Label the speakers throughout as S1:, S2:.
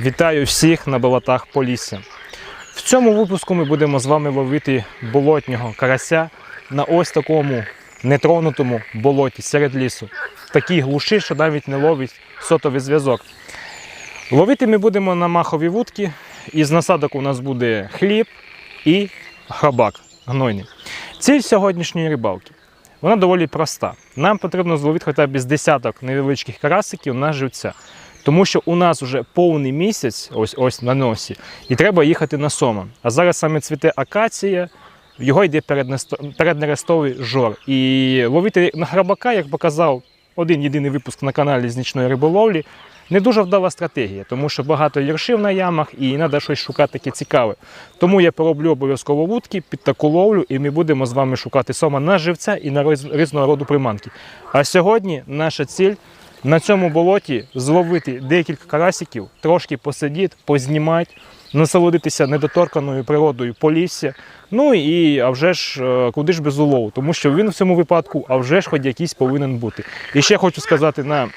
S1: Вітаю всіх на болотах Полісся. В цьому випуску ми будемо з вами ловити болотнього карася на ось такому нетронутому болоті серед лісу. В такій глуші, що навіть не ловить сотовий зв'язок. Ловити ми будемо на махові вудки. Із насадок у нас буде хліб і хробак гнойний. Ціль сьогоднішньої рибалки. Вона доволі проста. Нам потрібно зловити хоча б з десяток невеличких карасиків на живця. Тому що у нас вже повний місяць, ось ось на носі, і треба їхати на Соман. А зараз саме цвіте акація, його йде переднерестовий жор. І ловити на грабака, як показав один єдиний випуск на каналі з нічної риболовлі, не дуже вдала стратегія, тому що багато ліршив на ямах і треба щось шукати таке цікаве. Тому я пороблю обов'язково вудки під таку ловлю, і ми будемо з вами шукати сома на живця і на різного роду приманки. А сьогодні наша ціль на цьому болоті зловити декілька карасиків, трошки посидіти, познімати, насолодитися недоторканою природою Полісся. Ну і а вже ж е, куди ж без улову, тому що він в цьому випадку, а вже ж хоч якийсь повинен бути. І ще хочу сказати на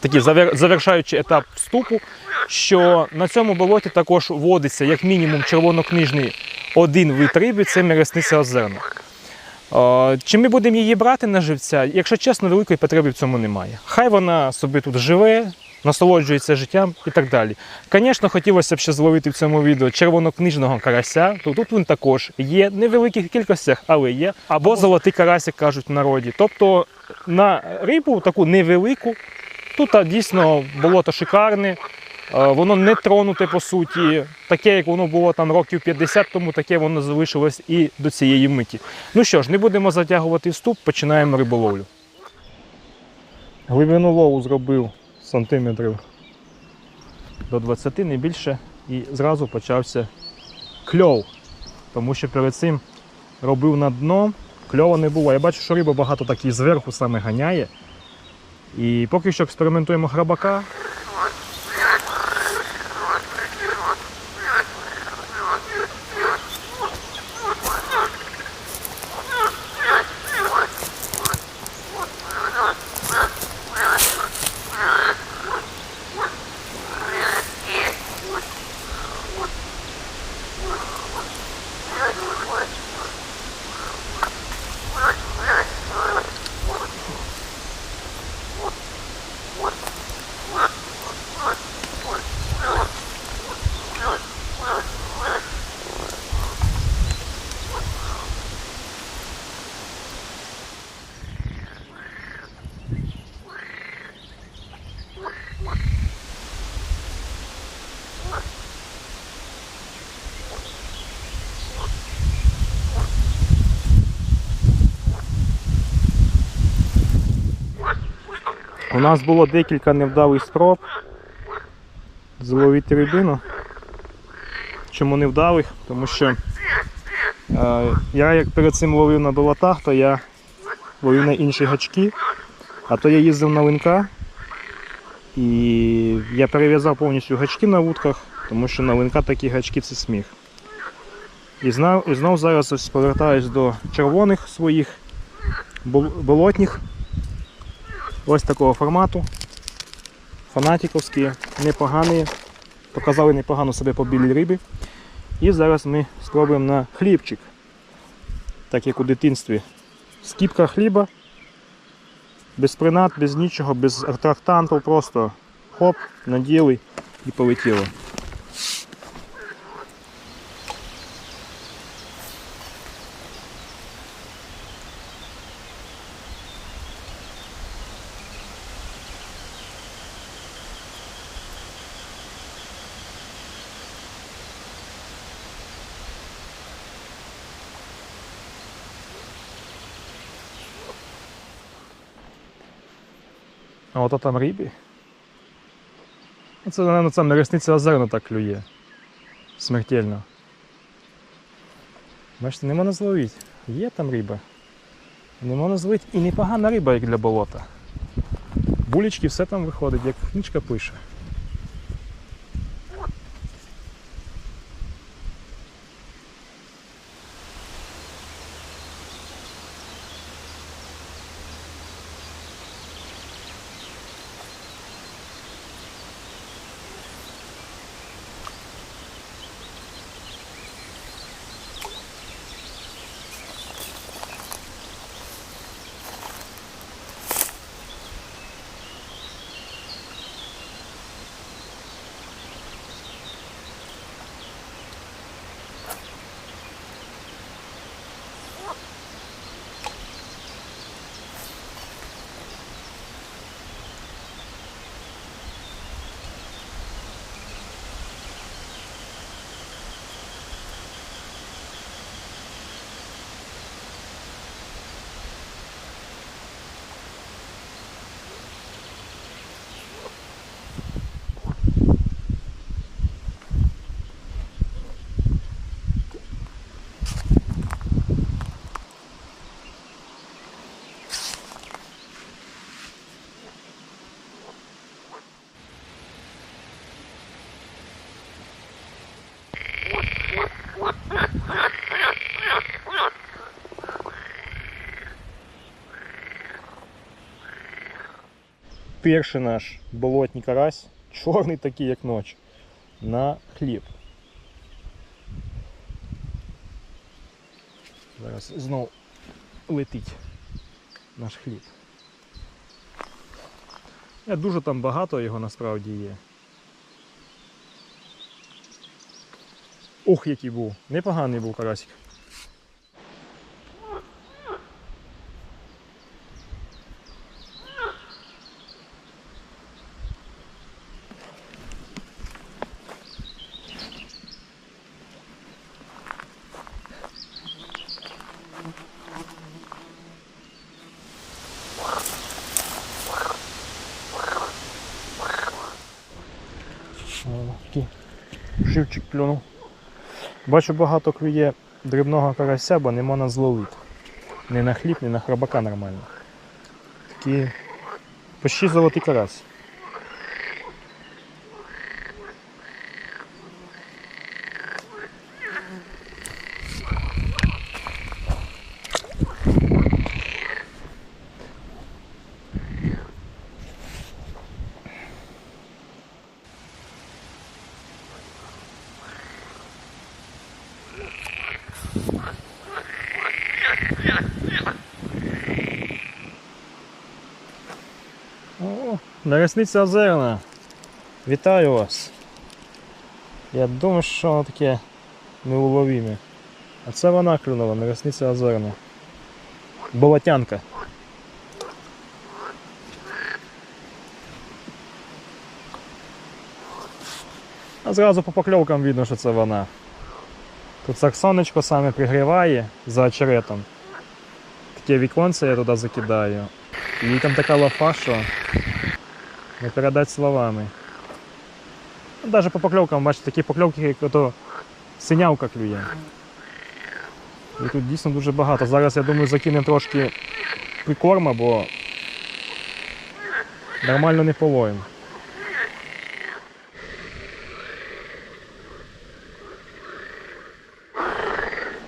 S1: такий завер- завершаючий етап вступу, що на цьому болоті також водиться як мінімум червонокнижний один вид риби це мересниця озерна. Чи ми будемо її брати на живця? Якщо чесно, великої потреби в цьому немає. Хай вона собі тут живе, насолоджується життям і так далі. Звісно, хотілося б ще зловити в цьому відео червонокнижного карася, то тут він також є в невеликих кількостях, але є. Або золотий карась, як кажуть в народі. Тобто на рибу таку невелику, тут дійсно болото шикарне. Е, Воно не тронуте по суті. Таке, як воно було там років 50 тому, таке воно залишилось і до цієї миті. Ну що ж, не будемо затягувати вступ, починаємо риболовлю. Глибину лову зробив сантиметрів до 20, не більше, і зразу почався кльов. Тому що перед цим робив на дно, кльова не було. Я бачу, що риба багато так і зверху саме ганяє. І поки що експериментуємо грабака. У нас було декілька невдалих спроб зловити рибину. Чому невдалих? Тому що е, я як перед цим ловив на болотах, то я ловив на інші гачки, а то я їздив на линка і я перев'язав повністю гачки на вудках, тому що на линка такі гачки це сміх. І знов, і знов зараз ось повертаюсь до червоних своїх болотних. Ось такого формату. Фанатіковські, непогані. Показали непогано себе по білій рибі. І зараз ми спробуємо на хлібчик. Так як у дитинстві. Скіпка хліба. Без принад, без нічого, без аттрактантів, просто хоп, наділи і полетіло. Ото там рибі. Ну, Це, напевно, це ресниця озерно так клює. Смертельно. Бачите, не можна зловити. Є там риба. Не можна зловити і непогана риба, як для болота. Булічки все там виходить, як книжка пише. Перший наш болотний карась, чорний такий, як ніч, на хліб. Зараз знов летить наш хліб. Е, Дуже там багато його насправді є. Ух, який був. Непоганий був карасик. О, такий Живчик плюнув. Бачу, багато клює дрібного карася, бо нема на зловити. Не на хліб, не на храбака нормально. Такі почти золотий карась. О, Наресниця озерна. Вітаю вас. Я думаю, що воно таке неуловіме. А це вона клюнула, наресниця озерна. Болотянка. А зразу по покльовкам видно, що це вона. Тут так сонечко саме пригріває за очеретом. Таке віконце я туди закидаю. І там така лафа, що не передати словами. Ну, Даже по покльовкам, бачите, такі покльовки, ото синявка клює. І тут дійсно дуже багато. Зараз я думаю закинемо трошки прикорма, бо нормально не половимо.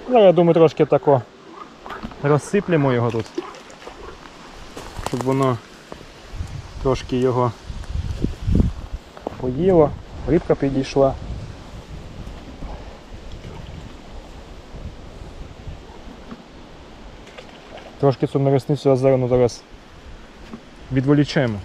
S1: Ну, я думаю, трошки тако розсиплемо його тут щоб воно трошки його поїло, рибка підійшла. Трошки цю наросницю озерну зараз відволічемо.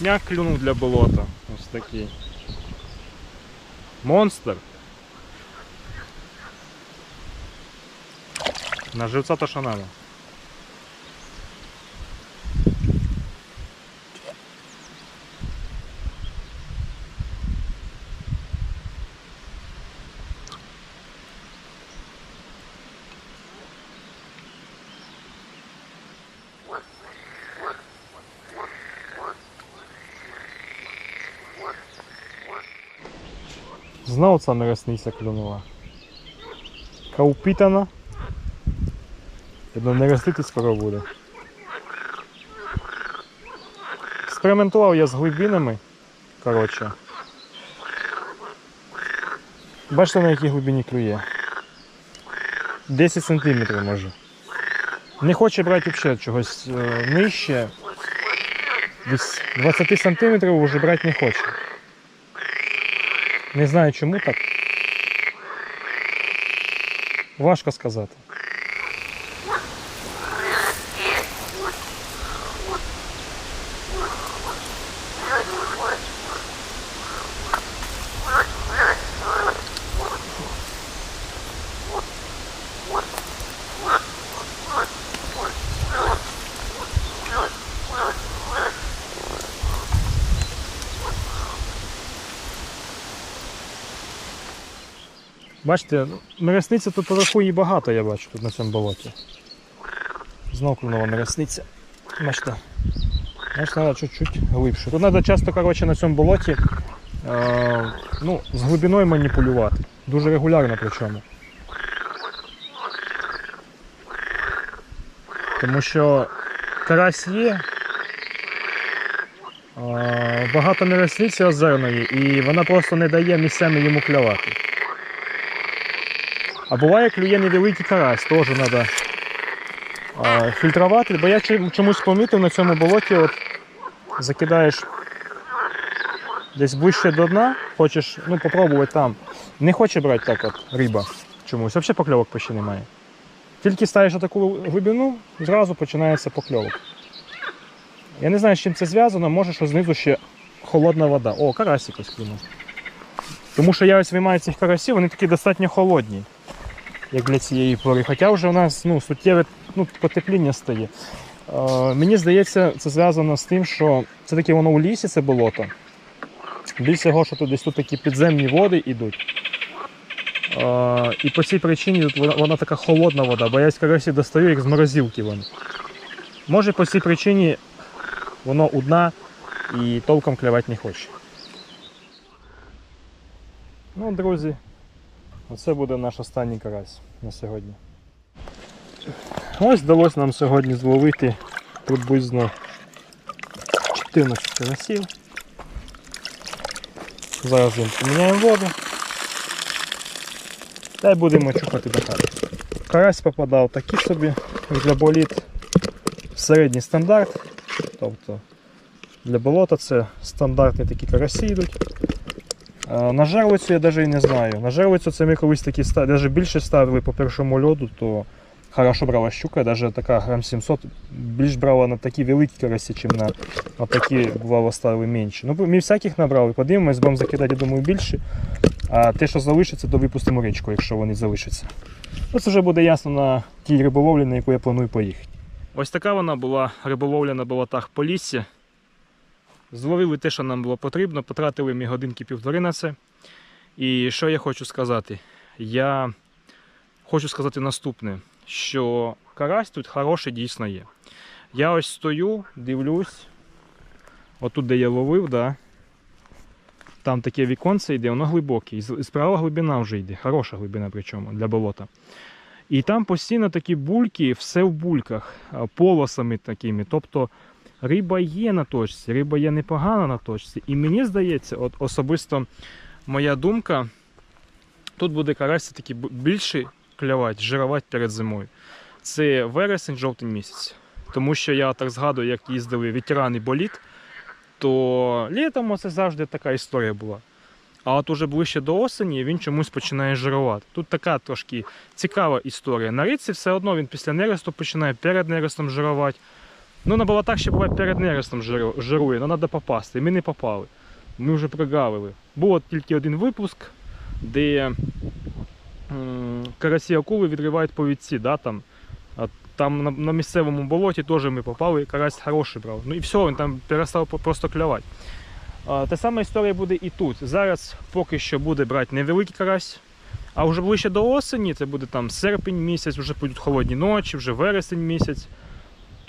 S1: Крупняк клюнув для болота. Ось такий. Монстр. На живця то що надо. Знову ця нересниця клюнула. Каупітана. Видно, не ростити скоро буде. Експериментував я з глибинами. Коротше. Бачите, на якій глибині клює. 10 см може. Не хоче брати взагалі чогось е, нижче. Десь 20 см вже брати не хоче. Не знаю чому так. Важко сказати. Бачите, мересниця тут її багато, я бачу тут на цьому болоті. Знов клюнула мересниця. Бачите. Бачите, треба чуть-чуть глибше. Тут треба часто коротше, на цьому болоті е, ну, з глибиною маніпулювати. Дуже регулярно причому. Тому що карась є, е, багато мересниці озерної, і вона просто не дає місцями йому клювати. А буває клює невеликий карась, теж треба фільтрувати, бо я чомусь помітив на цьому болоті, от закидаєш десь ближче до дна, хочеш ну, попробувати там. Не хоче брати так от риба чомусь, взагалі покльовок почти немає. Тільки ставиш таку глибину, зразу починається покльовок. Я не знаю, з чим це зв'язано, може, що знизу ще холодна вода. О, карасик клюнув. Тому що я ось виймаю цих карасів, вони такі достатньо холодні як для цієї пори. Хоча вже у нас ну, суттєве ну, потепління стає. Е, мені здається, це зв'язано з тим, що це таке воно у лісі, це болото. Більше того, що тут десь тут такі підземні води йдуть. Е, і по цій причині тут вона, вона така холодна вода, бо я карасі достаю, як з морозилки вони. Може по цій причині воно у і толком клювати не хоче. Ну, друзі, Оце буде наш останній карась на сьогодні. Ось вдалося нам сьогодні зловити приблизно 14 карасів. Зараз їм поміняємо воду. Та й будемо чухати до хати. Карась попадав такий собі для боліт середній стандарт. Тобто для болота це стандартні такі карасі йдуть. На жерлицю я навіть і не знаю. На жерлицю це ми колись такі ставили, навіть більше ставили по першому льоду, то хорошо брала щука, навіть така грам 700 більш брала на такі великі карасі, ніж на, такі бувало ставили менші. Ну, ми всяких набрали, подивимось, будемо закидати, я думаю, більше. А те, що залишиться, то випустимо річку, якщо вони залишаться. Ну, це вже буде ясно на тій риболовлі, на яку я планую поїхати. Ось така вона була риболовля на болотах Полісся. Зловили те, що нам було потрібно, потратили ми годинки півтори на це. І що я хочу сказати? Я хочу сказати наступне, що карась тут хороший дійсно є. Я ось стою, дивлюсь, отут, де я ловив, да, там таке віконце йде, воно глибоке. І справа глибина вже йде, хороша глибина причому для болота. І там постійно такі бульки, все в бульках, полосами такими. Тобто риба є на точці, риба є непогана на точці. І мені здається, от особисто моя думка, тут буде карась таки більше клявати, жирувати перед зимою. Це вересень, жовтень місяць. Тому що я так згадую, як їздили ветерани боліт, то літом це завжди така історія була. А от уже ближче до осені він чомусь починає жирувати. Тут така трошки цікава історія. На річці все одно він після нересту починає перед нерестом жирувати. Ну, на болотах ще буває перед нерестом жирує, але треба попасти. Ми не попали. Ми вже прогавили. Був тільки один випуск, де карасі акули відривають повідці, да, там. А там на, на місцевому болоті теж ми попали, карась хороший брав. Ну і все, він там перестав просто клювати. Та сама історія буде і тут. Зараз поки що буде брати невеликий карась, а вже ближче до осені, це буде там серпень місяць, вже будуть холодні ночі, вже вересень місяць,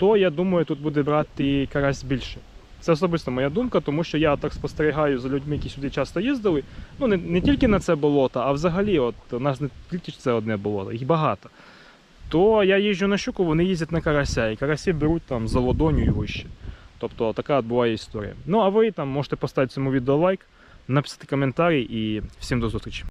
S1: то я думаю, тут буде брати карась більше. Це особисто моя думка, тому що я так спостерігаю за людьми, які сюди часто їздили. Ну, не, не тільки на це болото, а взагалі, от у нас не тільки це одне болото, їх багато. То я їжджу на щуку, вони їздять на карася, і карасі беруть там за ладоню і вище. Тобто така буває історія. Ну а ви там можете поставити цьому відео лайк, написати коментарі і всім до зустрічі.